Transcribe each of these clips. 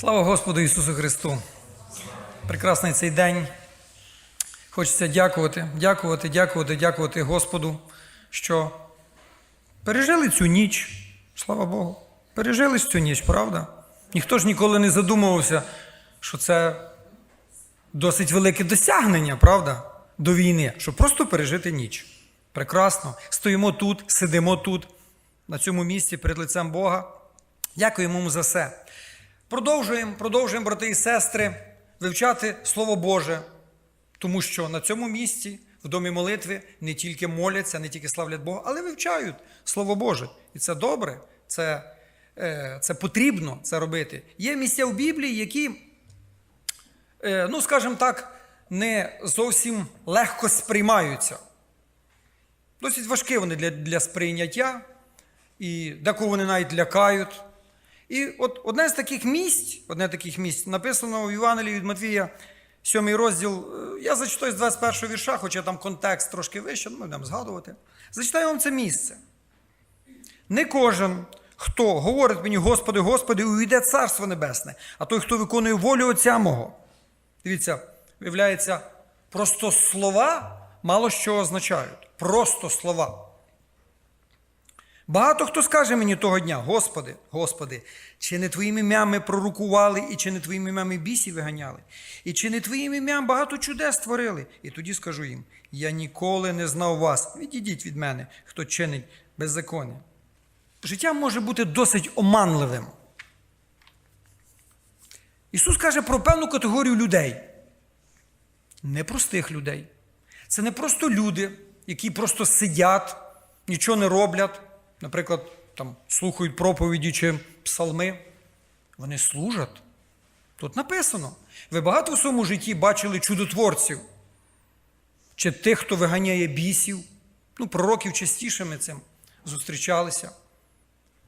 Слава Господу Ісусу Христу! Прекрасний цей день. Хочеться дякувати, дякувати, дякувати, дякувати Господу, що пережили цю ніч. Слава Богу. Пережили цю ніч, правда? Ніхто ж ніколи не задумувався, що це досить велике досягнення, правда? До війни, щоб просто пережити ніч. Прекрасно. Стоїмо тут, сидимо тут, на цьому місці перед лицем Бога. Дякуємо йому за все. Продовжуємо, продовжуємо, брати і сестри, вивчати Слово Боже, тому що на цьому місці, в домі молитви, не тільки моляться, не тільки славлять Бога, але вивчають Слово Боже. І це добре, це, е, це потрібно це робити. Є місця в Біблії, які, е, ну, скажімо так, не зовсім легко сприймаються. Досить важкі вони для, для сприйняття, і декого вони навіть лякають. І от одне з таких місць, одне таких місць написано в Євангелії від Матвія, 7 розділ. Е, Я зачитаю з 21 вірша, хоча там контекст трошки вище, ну, ми будемо згадувати. Зачитаю вам це місце. Не кожен, хто говорить мені, Господи, Господи, увійде Царство Небесне, а той, хто виконує волю Отця мого. Дивіться, виявляється, просто слова мало що означають. Просто слова. Багато хто скаже мені того дня, Господи, Господи, чи не Твоїм ім'ям пророкували, і чи не Твоїм ім'ям ми бісів виганяли, і чи не Твоїм ім'ям багато чудес створили? І тоді скажу їм: я ніколи не знав вас. Відійдіть від мене, хто чинить беззаконня. Життя може бути досить оманливим. Ісус каже про певну категорію людей. Непростих людей. Це не просто люди, які просто сидять, нічого не роблять, наприклад, там, слухають проповіді чи псалми. Вони служать. Тут написано. Ви багато в своєму житті бачили чудотворців, чи тих, хто виганяє бісів. Ну, пророків частіше ми цим зустрічалися.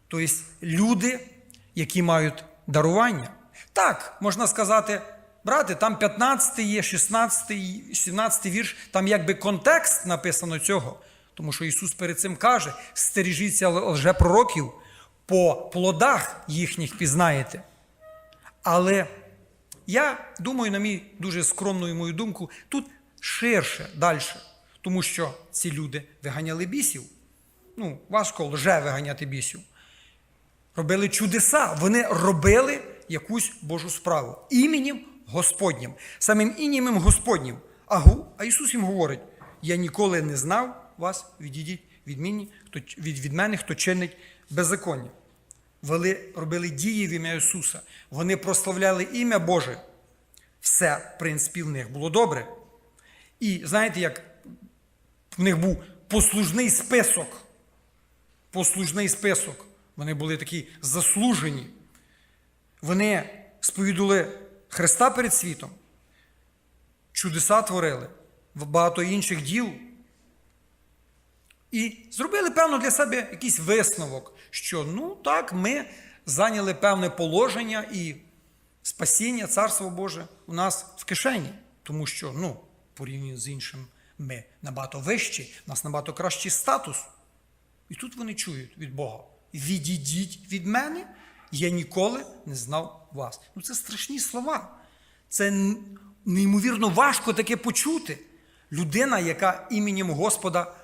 Тобто люди, які мають дарування. Так, можна сказати, брати, там 15 є, 16, 17 вірш, там якби контекст написано цього. Тому що Ісус перед цим каже: стережіться лжепророків, по плодах їхніх пізнаєте. Але я думаю, на мій дуже скромну мою думку, тут ширше, далі. Тому що ці люди виганяли бісів. Ну, важко лже виганяти бісів. Робили чудеса, вони робили якусь Божу справу іменем Господнім, самим іменем Господнім. А, гу- а Ісус їм говорить: я ніколи не знав вас, відійдіть від, мені, хто, від, від мене, хто чинить беззаконня. Вони робили дії в ім'я Ісуса. Вони прославляли ім'я Боже. Все, в принципі, в них було добре. І знаєте, як в них був послужний список. Послужний список. Вони були такі заслужені. Вони сповідували Христа перед світом, чудеса творили, багато інших діл. І зробили, певно, для себе якийсь висновок, що ну так, ми зайняли певне положення і спасіння, Царство Боже у нас в кишені. Тому що, ну, порівняно з іншим, ми набагато вищі, у нас набагато кращий статус. І тут вони чують від Бога: відійдіть від мене, я ніколи не знав вас. Ну це страшні слова. Це неймовірно важко таке почути. Людина, яка іменем Господа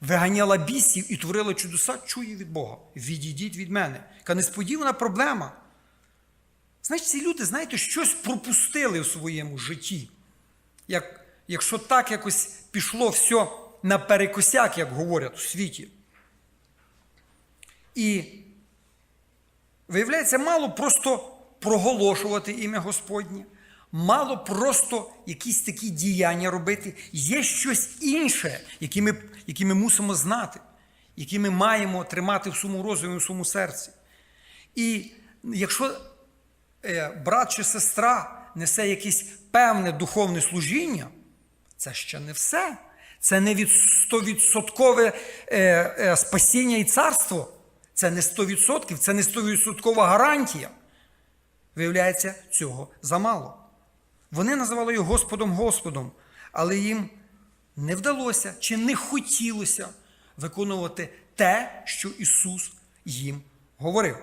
виганяла бісів і творила чудеса, чує від Бога. Відійдіть від мене. Яка несподівана проблема. Значить, ці люди, знаєте, щось пропустили в своєму житті. Як, якщо так якось пішло все наперекосяк, як говорять у світі. І виявляється, мало просто проголошувати ім'я Господнє, мало просто якісь такі діяння робити. Є щось інше, яке ми, яке ми мусимо знати, яке ми маємо тримати в своєму розумі, в своєму серці. І якщо е, брат чи сестра несе якесь певне духовне служіння, це ще не все. Це не від 100% е, е, спасіння і царство. Це не 100%, це не 100% гарантія. Виявляється, цього замало. Вони називали його Господом Господом, але їм не вдалося чи не хотілося виконувати те, що Ісус їм говорив.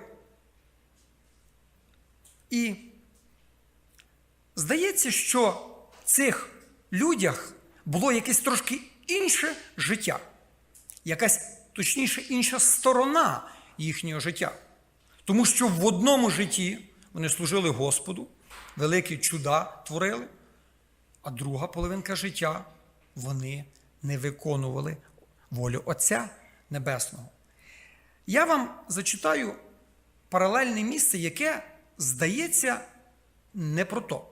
І здається, що в цих людях було якесь трошки інше життя, якась точніше інша сторона їхнього життя. Тому що в одному житті вони служили Господу, великі чуда творили, а друга половинка життя вони не виконували волю Отця Небесного. Я вам зачитаю паралельне місце, яке здається не про то.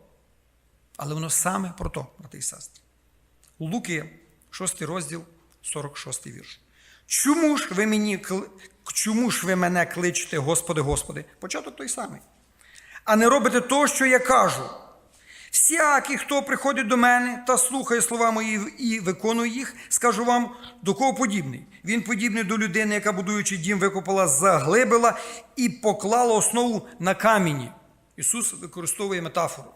Але воно саме про то, брати і сестри. Луки, 6 розділ, 46 вірш. Чому ж ви мені чому ж ви мене кличете, Господи, Господи? Початок той самий. А не робите того, що я кажу. Всякий, хто приходить до мене та слухає слова мої і виконує їх, скажу вам, до кого подібний. Він подібний до людини, яка, будуючи дім, викопала, заглибила і поклала основу на камені. Ісус використовує метафору.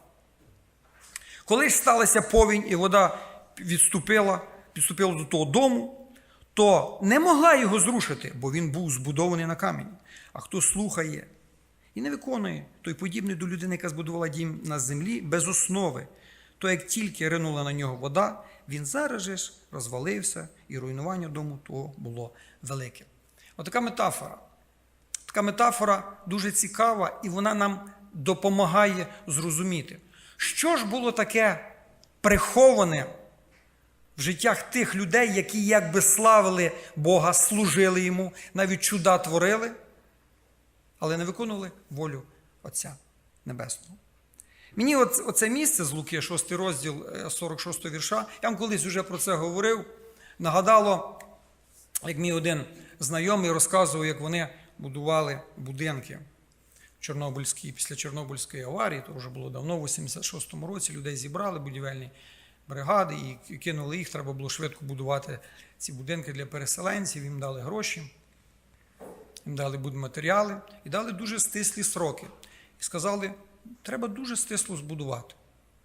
Коли ж сталася повінь і вода відступила, підступила до того дому, то не могла його зрушити, бо він був збудований на камені. А хто слухає і не виконує, той подібний до людини, яка збудувала дім на землі без основи. То як тільки ринула на нього вода, він зараз же ж розвалився, і руйнування дому того було велике. Отака метафора. Така метафора дуже цікава, і вона нам допомагає зрозуміти, що ж було таке приховане в життях тих людей, які якби славили Бога, служили йому, навіть чуда творили, але не виконували волю Отця Небесного. Мені оц- оце місце з Луки, 6 розділ е, 46 вірша, я вам колись вже про це говорив, нагадало, як мій один знайомий розказував, як вони будували будинки в Чорнобильській, після Чорнобильської аварії, то вже було давно, в 86-му році, людей зібрали будівельні бригади і кинули їх, треба було швидко будувати ці будинки для переселенців, їм дали гроші, їм дали будматеріали і дали дуже стислі сроки. І сказали, треба дуже стисло збудувати.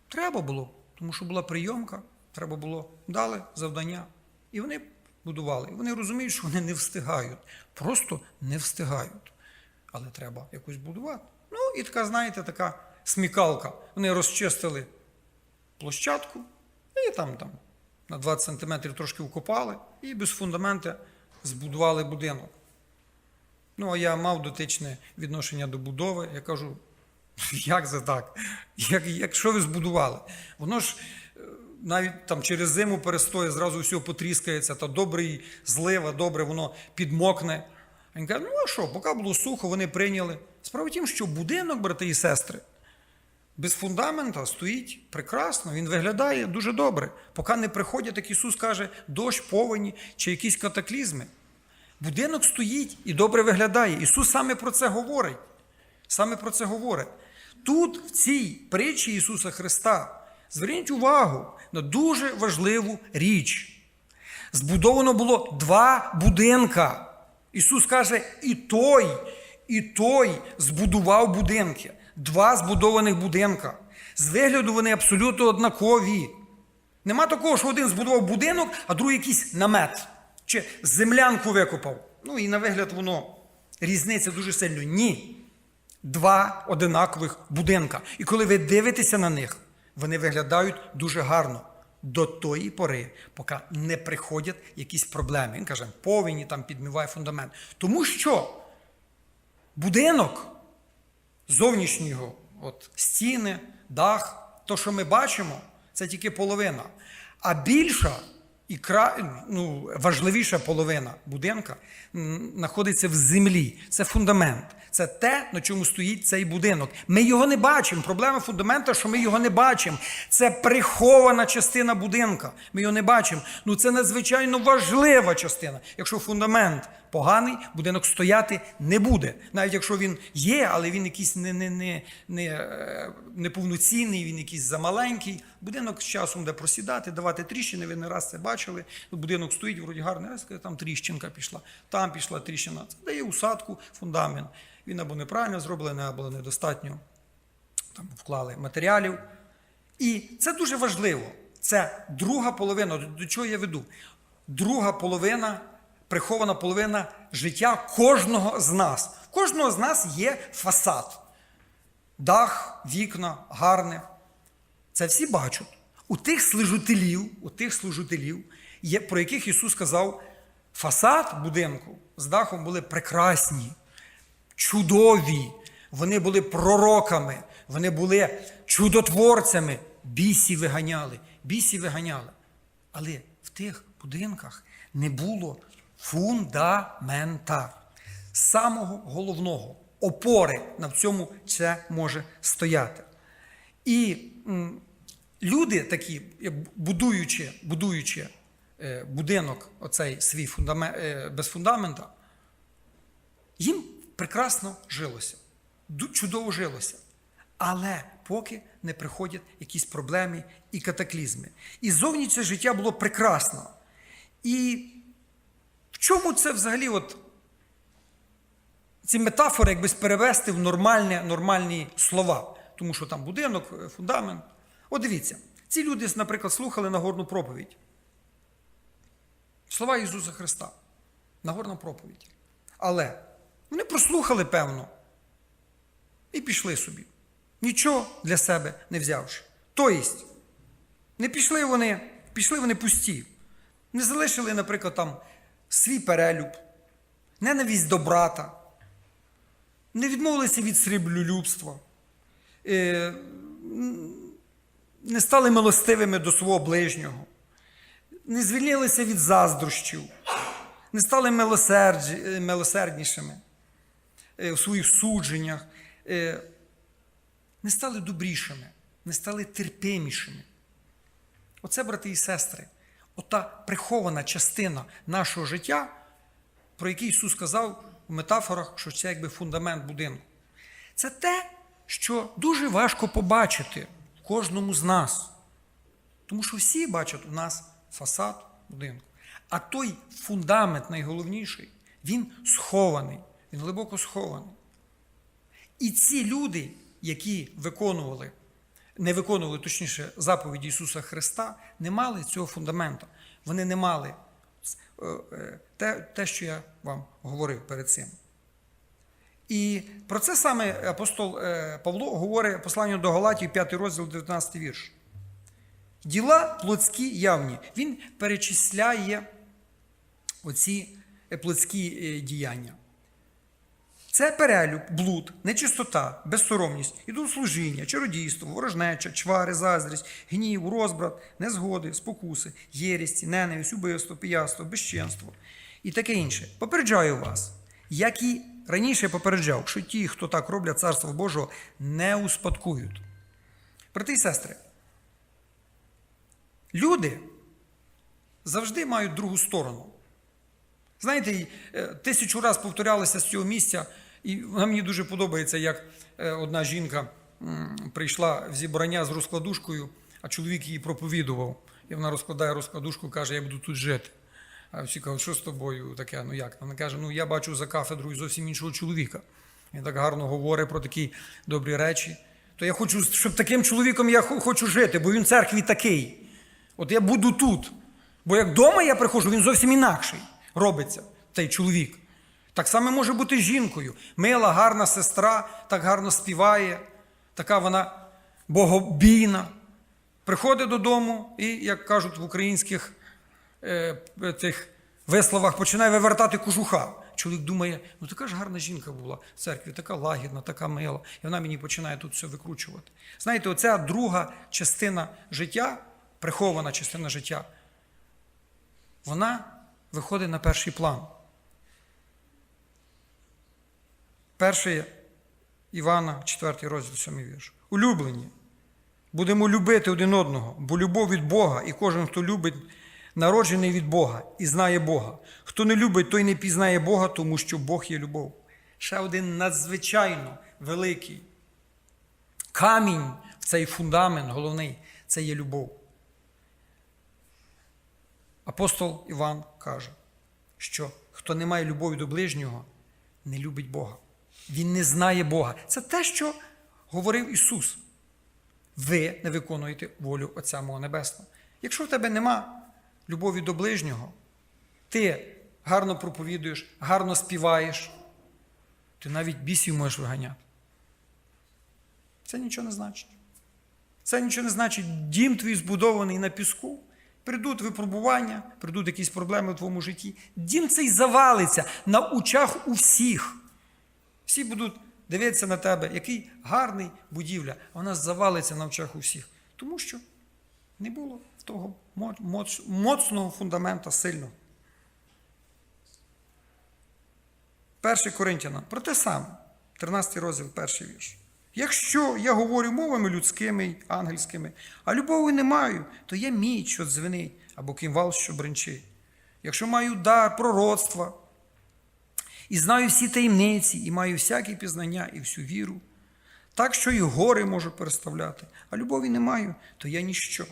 Треба було, тому що була прийомка, треба було, дали завдання. І вони будували. І вони розуміють, що вони не встигають. Просто не встигають. Але треба якось будувати. Ну, і така, знаєте, така смікалка. Вони розчистили площадку, і там, там на 20 сантиметрів трошки вкопали, і без фундамента збудували будинок. Ну, а я мав дотичне відношення до будови. Я кажу, як це так? Як, якщо ви збудували? Воно ж е, навіть там через зиму перестоє, зразу все потріскається, та добрий злива, добре, воно підмокне. Він каже, ну а що, поки було сухо, вони прийняли. Справа в тім, що будинок, брати і сестри, без фундамента стоїть прекрасно, він виглядає дуже добре. Поки не приходять, як Ісус каже, дощ, повені чи якісь катаклізми. Будинок стоїть і добре виглядає. Ісус саме про це говорить. Саме про це говорить. Тут, в цій притчі Ісуса Христа, зверніть увагу на дуже важливу річ. Збудовано було два будинка. Ісус каже, і той, і той збудував будинки. Два збудованих будинка. З вигляду вони абсолютно однакові. Нема такого, що один збудував будинок, а другий якийсь намет. Чи землянку викопав. Ну і на вигляд воно різниця дуже сильно. Ні. Два одинакових будинка. І коли ви дивитеся на них, вони виглядають дуже гарно до тої пори, поки не приходять якісь проблеми. Він каже, повені там підмиває фундамент. Тому що будинок зовнішнього, от стіни, дах, то, що ми бачимо, це тільки половина. А більша і кра... ну, важливіша половина будинка знаходиться в землі. Це фундамент. Це те, на чому стоїть цей будинок. Ми його не бачимо. Проблема фундамента, що ми його не бачимо. Це прихована частина будинка. Ми його не бачимо. Ну це надзвичайно важлива частина. Якщо фундамент поганий, будинок стояти не буде. Навіть якщо він є, але він якийсь не, не, не, не, е, неповноцінний, він якийсь замаленький. Будинок з часом буде просідати, давати тріщини. Ви не раз це бачили. Ну, Будинок стоїть, вроді гарний, раз там тріщинка пішла, там пішла тріщина. Це дає усадку, фундамент. Він або неправильно зроблений, або недостатньо там вклали матеріалів. І це дуже важливо. Це друга половина, до- до чого я веду? Друга половина, прихована половина життя кожного з нас. Кожного з нас є фасад. дах, вікна, гарне. Це всі бачать. У тих служителів, у тих служителів, про яких Ісус сказав, фасад будинку з дахом були прекрасні, чудові. Вони були пророками, вони були чудотворцями. Бісі виганяли, бісі виганяли. Але в тих будинках не було фундамента. Самого головного опори на цьому це може стояти. І люди такі, будуючи, будуючи е, будинок, оцей свій фундамент, е, без фундамента, їм прекрасно жилося, чудово жилося. Але поки не приходять якісь проблеми і катаклізми. І зовні це життя було прекрасно. І чому це взагалі от ці метафори якби перевести в нормальні, нормальні слова? Тому що там будинок, е, фундамент. От дивіться, ці люди, наприклад, слухали Нагорну проповідь. Слова Ісуса Христа. Нагорна проповідь. Але вони прослухали, певно, і пішли собі. Нічого для себе не взявши. Тобто, не пішли вони, пішли вони пусті. Не залишили, наприклад, там свій перелюб, ненависть до брата, не відмовилися від сріблюлюбства, е, не стали милостивими до свого ближнього, не звільнилися від заздрощів, не стали е, милосерднішими е, в своїх судженнях, не стали добрішими, не стали терпимішими. Оце, брати і сестри, ота прихована частина нашого життя, про який Ісус сказав у метафорах, що це якби фундамент будинку. Це те, що дуже важко побачити кожному з нас. Тому що всі бачать у нас фасад будинку. А той фундамент найголовніший, він схований, він глибоко схований. І ці люди, які виконували, не виконували, точніше, заповіді Ісуса Христа, не мали цього фундамента. Вони не мали е, е, те, те, що я вам говорив перед цим. І про це саме апостол е, Павло говорить посланню до Галатів, 5 розділ, 19 вірш. Діла плотські явні. Він перечисляє оці плотські діяння. Це перелюб, блуд, нечистота, безсоромність, ідолослужіння, чародійство, ворожнеча, чвари, заздрість, гнів, розбрат, незгоди, спокуси, єрісті, ненависть, убивство, пияство, безчинство і таке інше. Попереджаю вас, як і раніше попереджав, що ті, хто так роблять царство Божого, не успадкують. Брати і сестри, люди завжди мають другу сторону. Знаєте, е, тисячу разів повторялося з цього місця, і вона мені дуже подобається, як е, одна жінка прийшла в зібрання з розкладушкою, а чоловік її проповідував. І вона розкладає розкладушку, каже, я буду тут жити. А всі кажуть, що з тобою таке? Ну як? Вона каже, ну я бачу за кафедрою зовсім іншого чоловіка. Він так гарно говорить про такі добрі речі. То я хочу, щоб таким чоловіком я хочу жити, бо він в церкві такий. От я буду тут. Бо як вдома я приходжу, він зовсім інакший робиться, цей чоловік. Так само може бути жінкою. Мила, гарна сестра, так гарно співає, така вона богобійна. Приходить додому і, як кажуть в українських е, тих висловах, починає вивертати кожуха. Чоловік думає, ну така ж гарна жінка була в церкві, така лагідна, така мила. І вона мені починає тут все викручувати. Знаєте, оця друга частина життя, прихована частина життя, вона виходить на перший план. Перший Івана, 4 розділ, 7 вірш. Улюблені. Будемо любити один одного, бо любов від Бога, і кожен, хто любить, народжений від Бога і знає Бога. Хто не любить, той не пізнає Бога, тому що Бог є любов. Ще один надзвичайно великий камінь в цей фундамент головний це є любов. Апостол Іван каже, що хто не має любові до ближнього, не любить Бога. Він не знає Бога. Це те, що говорив Ісус. Ви не виконуєте волю Отця мого Небесного. Якщо в тебе нема любові до ближнього, ти гарно проповідуєш, гарно співаєш, ти навіть бісів можеш виганяти. Це нічого не значить. Це нічого не значить. Дім твій збудований на піску. Прийдуть випробування, прийдуть якісь проблеми в твоєму житті. Дім цей завалиться на очах у всіх. Всі будуть дивитися на тебе, який гарний будівля, а вона завалиться на очах у всіх. Тому що не було того моцного фундамента сильного. 1 Коринтянам про те саме, 13 розділ, перший вірш. Якщо я говорю мовами людськими ангельськими, а любові не маю, то я міч, що дзвенить, або кимвал, що бренчить. Якщо маю дар пророцтва, і знаю всі таємниці, і маю всякі пізнання і всю віру, так що і гори можу переставляти, а любові не маю, то я ніщо.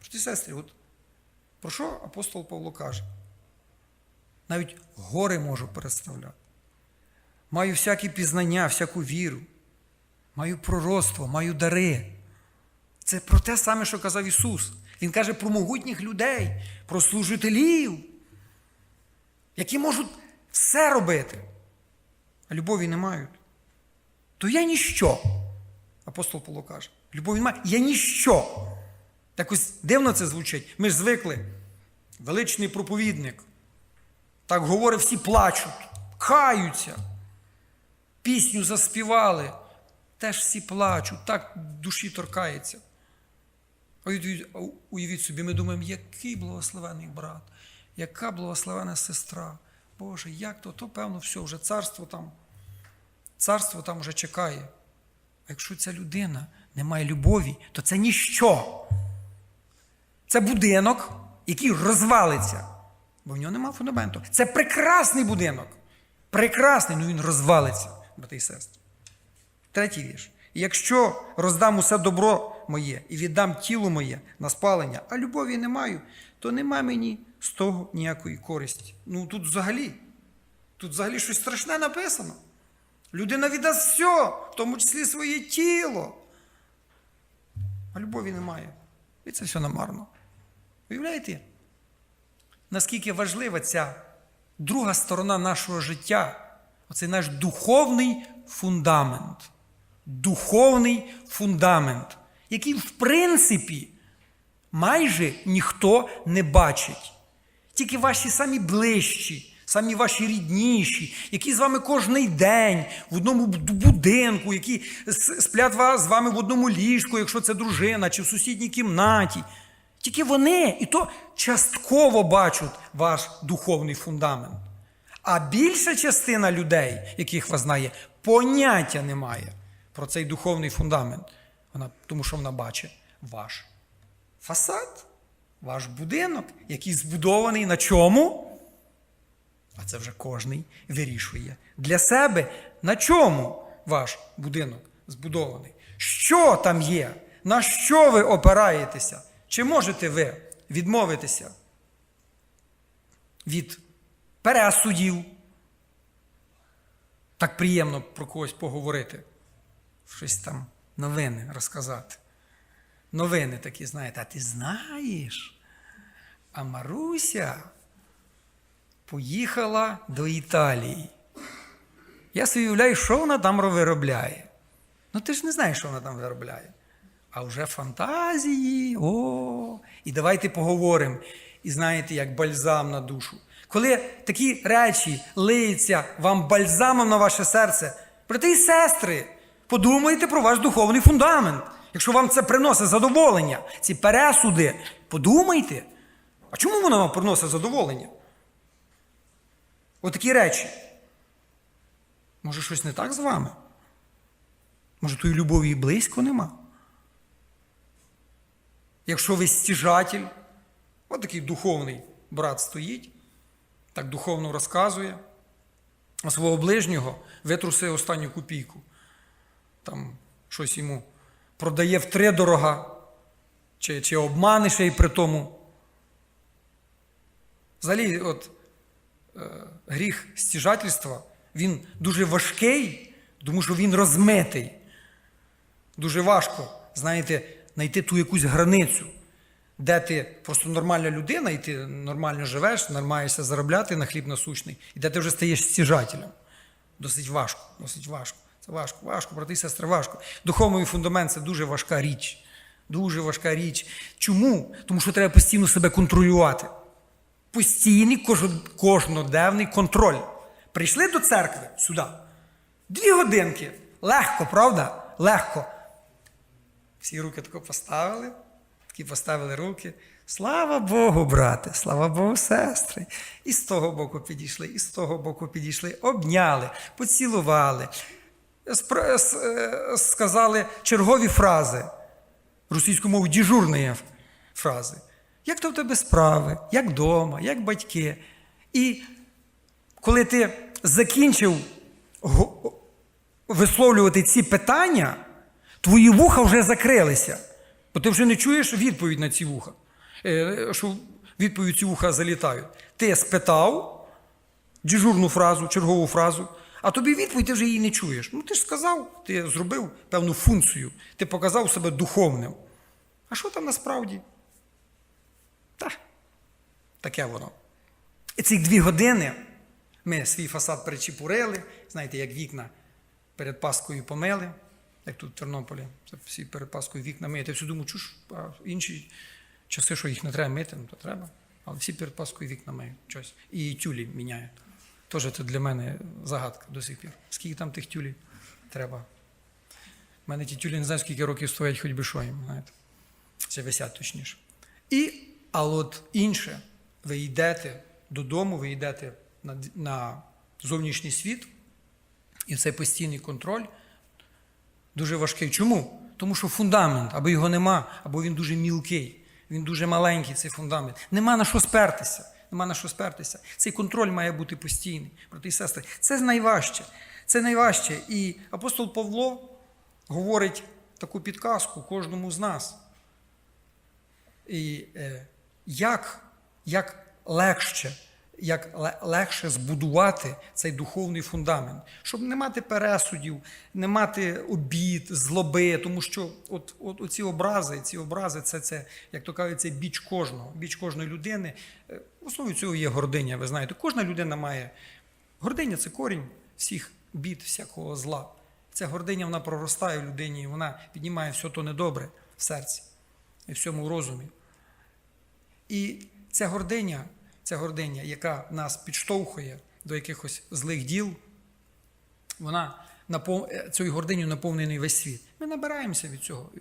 Брати і сестри, от про що апостол Павло каже? Навіть гори можу переставляти. Маю всякі пізнання, всяку віру, маю пророцтво, маю дари. Це про те саме, що казав Ісус. Він каже про могутніх людей, про служителів, які можуть все робити, а любові не мають. То я ніщо. Апостол Павло каже. Любові немає, я ніщо. Так ось дивно це звучить. Ми ж звикли. Величний проповідник. Так говорить, всі плачуть, каються. Пісню заспівали. Теж всі плачуть, так душі торкається. Уявіть собі, ми думаємо, який благословений брат, яка благословена сестра. Боже, як то, то певно, все, вже царство там, царство там вже чекає. А якщо ця людина не має любові, то це ніщо. Це будинок, який розвалиться, бо в нього немає фундаменту. Це прекрасний будинок. Прекрасний, ну він розвалиться, брати і сестри. Третій вірш. Якщо роздам усе добро моє і віддам тіло моє на спалення, а любові не маю, то нема мені з того ніякої користі. Ну тут взагалі, тут взагалі щось страшне написано. Людина віддасть все, в тому числі своє тіло. А любові немає. І це все намарно. Уявляєте? Наскільки важлива ця друга сторона нашого життя, оцей наш духовний фундамент. Духовний фундамент, який, в принципі, майже ніхто не бачить. Тільки ваші самі ближчі, самі ваші рідніші, які з вами кожний день в одному будинку, які сплять з вами в одному ліжку, якщо це дружина, чи в сусідній кімнаті. Тільки вони і то частково бачать ваш духовний фундамент. А більша частина людей, яких вас знає, поняття не має про цей духовний фундамент. Вона, тому що вона бачить ваш фасад, ваш будинок, який збудований на чому? А це вже кожний вирішує для себе, на чому ваш будинок збудований. Що там є? На що ви опираєтеся? Чи можете ви відмовитися від пересудів? Так приємно про когось поговорити, щось там новини розказати. Новини такі, знаєте, а ти знаєш? А Маруся поїхала до Італії. Я собі уявляю, що вона там виробляє. Ну ти ж не знаєш, що вона там виробляє. А вже фантазії. О, і давайте поговоримо. І знаєте, як бальзам на душу. Коли такі речі лиються вам бальзамом на ваше серце, брати і сестри, подумайте про ваш духовний фундамент. Якщо вам це приносить задоволення, ці пересуди, подумайте. А чому воно вам приносить задоволення? Отакі речі. Може, щось не так з вами? Може, тої любові і близько нема? Якщо ви стіжатель, от такий духовний брат стоїть, так духовно розказує, а свого ближнього витрусив останню копійку. Там щось йому продає втридорога, чи, чи обмане ще й при тому. Взагалі, от е, гріх стіжательства, він дуже важкий, тому що він розмитий. Дуже важко, знаєте, знайти ту якусь границю, де ти просто нормальна людина, і ти нормально живеш, намагаєшся заробляти на хліб насущний, і де ти вже стаєш стяжателем. Досить важко, досить важко. Це важко, важко, брати і сестри, важко. Духовний фундамент це дуже важка річ. Дуже важка річ. Чому? Тому що треба постійно себе контролювати. Постійний кожноденний контроль. Прийшли до церкви сюди. Дві годинки. Легко, правда? Легко. Всі руки тако поставили, такі поставили руки. Слава Богу, брате, слава Богу, сестри. І з того боку підійшли, і з того боку підійшли, обняли, поцілували, сказали чергові фрази. Російською мовою діжурні фрази. Як то в тебе справи, як вдома, як батьки. І коли ти закінчив висловлювати ці питання, твої вуха вже закрилися. Бо ти вже не чуєш відповідь на ці вуха. Е, Що відповідь ці вуха залітають. Ти спитав дежурну фразу, чергову фразу, а тобі відповідь ти вже її не чуєш. Ну ти ж сказав, ти зробив певну функцію, ти показав себе духовним. А що там насправді? Та, таке воно. І ці дві години ми свій фасад причепурили, знаєте, як вікна перед Паскою помили, як тут в Тернополі, всі перед Паскою вікна миють. Я всі думаю, чуш, а інші часи, що їх не треба мити, ну то треба. Але всі перед Паскою вікна миють щось. І тюлі міняють. Теж це для мене загадка до сих пір. Скільки там тих тюлів треба? У мене ті тюлі не знаю, скільки років стоять, хоч би що їм, знаєте. Це висять точніше. І, а от інше, ви йдете додому, ви йдете на, на зовнішній світ, і цей постійний контроль дуже важкий. Чому? Тому що фундамент, або його нема, або він дуже мілкий, він дуже маленький, цей фундамент. Нема на що спертися. Нема на що спертися. Цей контроль має бути постійний, брати і сестри. Це найважче. Це найважче. І апостол Павло говорить таку підказку кожному з нас. І е, як, як легше, як легше збудувати цей духовний фундамент, щоб не мати пересудів, не мати обід, злоби, тому що от, от, оці образи, ці образи, це, це, як то кажуть, це біч кожного, біч кожної людини. Е, В основі цього є гординя, ви знаєте. Кожна людина має. Гординя це корінь всіх бід, всякого зла. Ця гординя вона проростає в людині, і вона піднімає все то недобре в серці і всьому розумі. І ця гординя, ця гординя, яка нас підштовхує до якихось злих діл, вона е, цією гординю наповнений весь світ. Ми набираємося від цього е,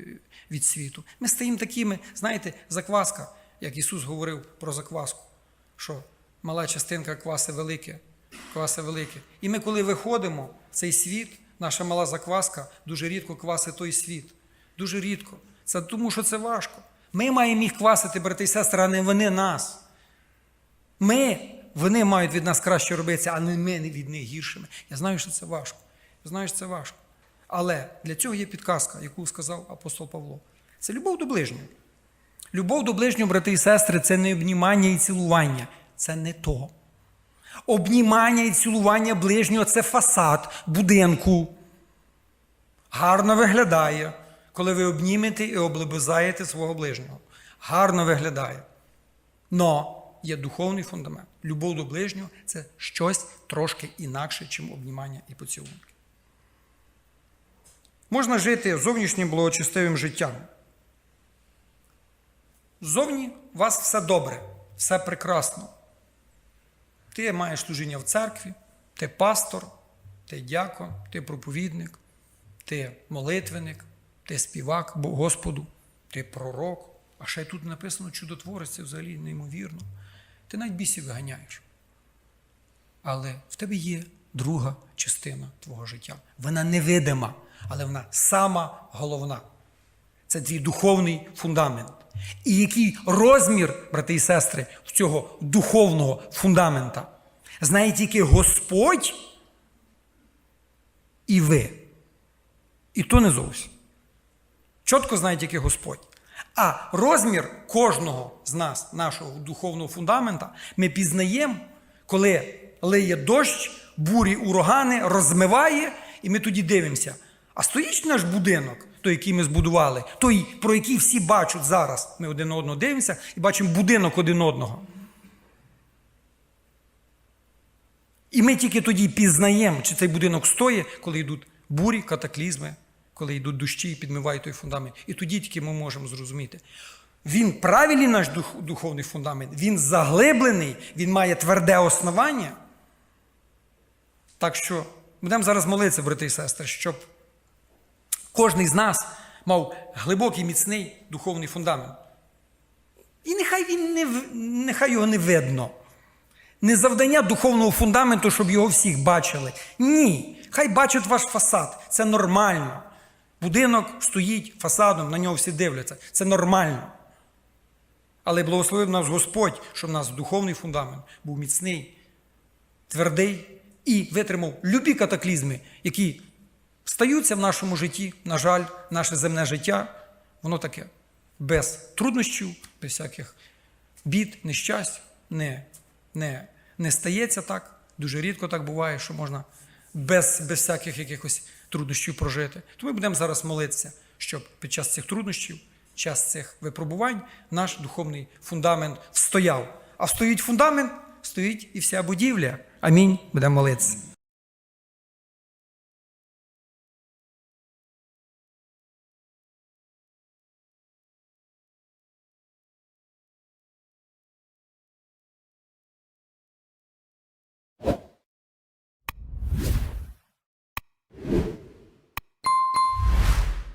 від світу. Ми стаємо такими, знаєте, закваска, як Ісус говорив про закваску, що мала частинка кваси велике, кваси велике. І ми, коли виходимо в цей світ, наша мала закваска дуже рідко квасить той світ. Дуже рідко. Це тому, що це важко. Ми маємо їх квасити, брати і сестри, а не вони нас. Ми, вони мають від нас краще робитися, а не ми від них гіршими. Я знаю, що це важко. Я знаю, що це важко. Але для цього є підказка, яку сказав апостол Павло. Це любов до ближнього. Любов до ближнього, брати і сестри, це не обнімання і цілування. Це не то. Обнімання і цілування ближнього це фасад будинку. Гарно виглядає, коли ви обнімете і облебезаєте свого ближнього. Гарно виглядає. Но є духовний фундамент. Любов до ближнього це щось трошки інакше, ніж обнімання і поцілунки. Можна жити зовнішнім благочестивим життям. Ззовні у вас все добре, все прекрасно. Ти маєш служіння в церкві, ти пастор, ти дякон, ти проповідник, ти молитвенник, ти співак Господу, ти пророк. А ще й тут написано чудотворець, це взагалі неймовірно. Ти навіть бісів виганяєш. Але в тебе є друга частина твого життя. Вона невидима, але вона сама головна. Це твій духовний фундамент. І який розмір, брати і сестри, в цього духовного фундамента знає тільки Господь і ви. І то не зовсім. Чітко знає тільки Господь. А розмір кожного з нас, нашого духовного фундамента, ми пізнаємо, коли лиє дощ, бурі урагани, розмиває, і ми тоді дивимося. А стоїть наш будинок, той, який ми збудували, той, про який всі бачать зараз. Ми один одного дивимося і бачимо будинок один одного. І ми тільки тоді пізнаємо, чи цей будинок стоїть, коли йдуть бурі, катаклізми, коли йдуть дощі і підмивають той фундамент. І тоді тільки ми можемо зрозуміти. Він правильний наш дух, духовний фундамент, він заглиблений, він має тверде основання. Так що будемо зараз молитися, брати і сестри, щоб кожен з нас мав глибокий, міцний духовний фундамент. І нехай він не, нехай його не видно. Не завдання духовного фундаменту, щоб його всіх бачили. Ні. Хай бачать ваш фасад. Це нормально. Будинок стоїть фасадом, на нього всі дивляться. Це нормально. Але благословив нас Господь, щоб у нас духовний фундамент був міцний, твердий і витримав любі катаклізми, які стаються в нашому житті. На жаль, наше земне життя, воно таке без труднощів, без всяких бід, нещасть, не, не, не стається так. Дуже рідко так буває, що можна без, без всяких якихось труднощів прожити. То ми будемо зараз молитися, щоб під час цих труднощів, час цих випробувань, наш духовний фундамент встояв. А стоїть фундамент, стоїть і вся будівля. Амінь. Будемо молитися.